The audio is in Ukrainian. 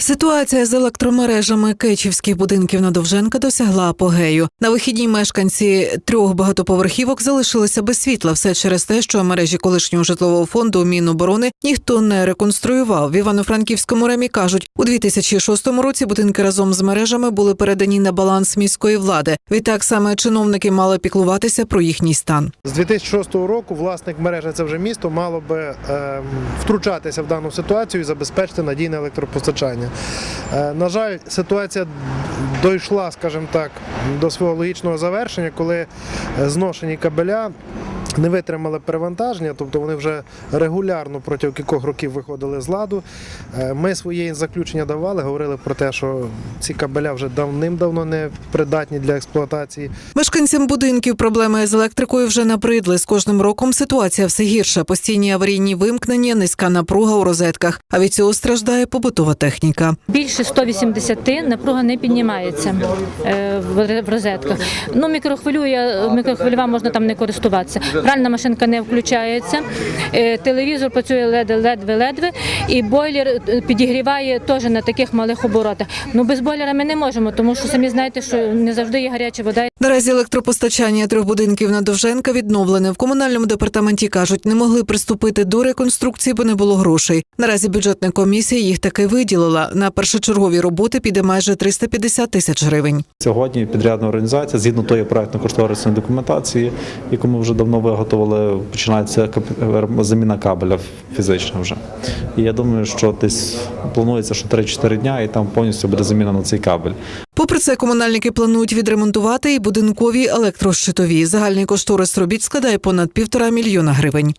Ситуація з електромережами кечівських будинків на Довженка досягла апогею. На вихідні мешканці трьох багатоповерхівок залишилися без світла. Все через те, що мережі колишнього житлового фонду Міноборони ніхто не реконструював. В Івано-Франківському ремі кажуть, у 2006 році будинки разом з мережами були передані на баланс міської влади. Відтак саме чиновники мали піклуватися про їхній стан. З 2006 року власник мережі це вже місто мало би ем, втручатися в дану ситуацію і забезпечити надійне електропостачання. Е, на жаль, ситуація дійшла, скажімо так, до свого логічного завершення, коли зношені кабеля. Не витримали перевантаження, тобто вони вже регулярно протягом кількох років виходили з ладу. Е, Ми своє заключення давали, говорили про те, що ці кабеля вже давним-давно не придатні для експлуатації. Мешканцям будинків проблеми з електрикою вже набридли. З кожним роком ситуація все гірша. Постійні аварійні вимкнення, низька напруга у розетках. А від цього страждає побутова техніка. Більше 180 напруга не піднімається е, в в розетках. Ну, мікрохвилює, мікрохвильова можна там не користуватися. Пральна машинка не включається, е, телевізор працює ледве- ледве-ледве, і бойлер е, підігріває теж на таких малих оборотах. Ну, без бойлера ми не можемо, тому що самі знаєте, що не завжди є гаряча вода. Наразі електропостачання трьох будинків на Довженка відновлене. В комунальному департаменті кажуть, не могли приступити до реконструкції, бо не було грошей. Наразі бюджетна комісія їх таки виділила. На першочергові роботи піде майже 350 тисяч гривень. Сьогодні підрядна організація, згідно тої проектно-кошторисної документації, яку ми вже давно виготовили, починається кап- заміна кабеля фізична вже. І я думаю, що десь планується, що 3-4 дня, і там повністю буде замінено цей кабель. Попри це, комунальники планують відремонтувати і будинкові електрощитові. Загальний кошторис робіт складає понад півтора мільйона гривень.